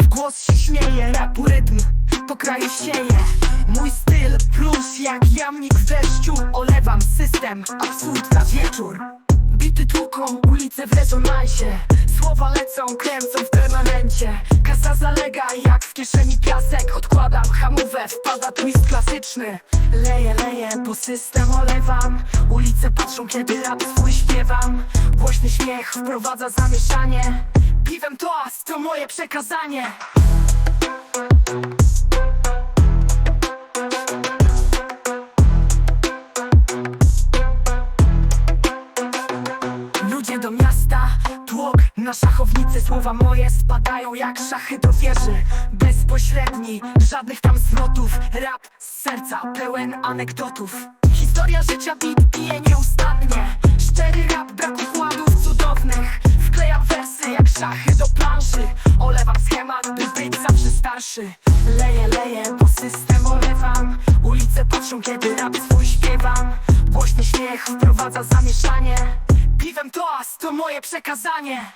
w głos się śmieje Rapu rytm po kraju sieje. Mój styl plus jak jamnik w deszczu Olewam system, absurd na wieczór. Bity tłuką, ulice w rezonansie Słowa lecą, kręcą w permanencie. Kasa zalega jak w kieszeni piasek Odkładam hamówę, wpada twist klasyczny. Leję, leję, bo system olewam. Ulice patrzą, kiedy rap swój śpiewam. Głośny śmiech wprowadza zamieszanie Piwem toast to moje przekazanie. Ludzie do miasta, tłok na szachownicy Słowa moje spadają jak szachy do wieży. Bezpośredni, żadnych tam zwrotów Rap z serca, pełen anegdotów. Historia życia bit bije szachy do planszy Olewam schemat, by być zawsze starszy. Leję, leję, bo system olewam. Ulice patrzą, kiedy rap swój śpiewam. Głośny śmiech wprowadza zamieszanie. Piwem toast to moje przekazanie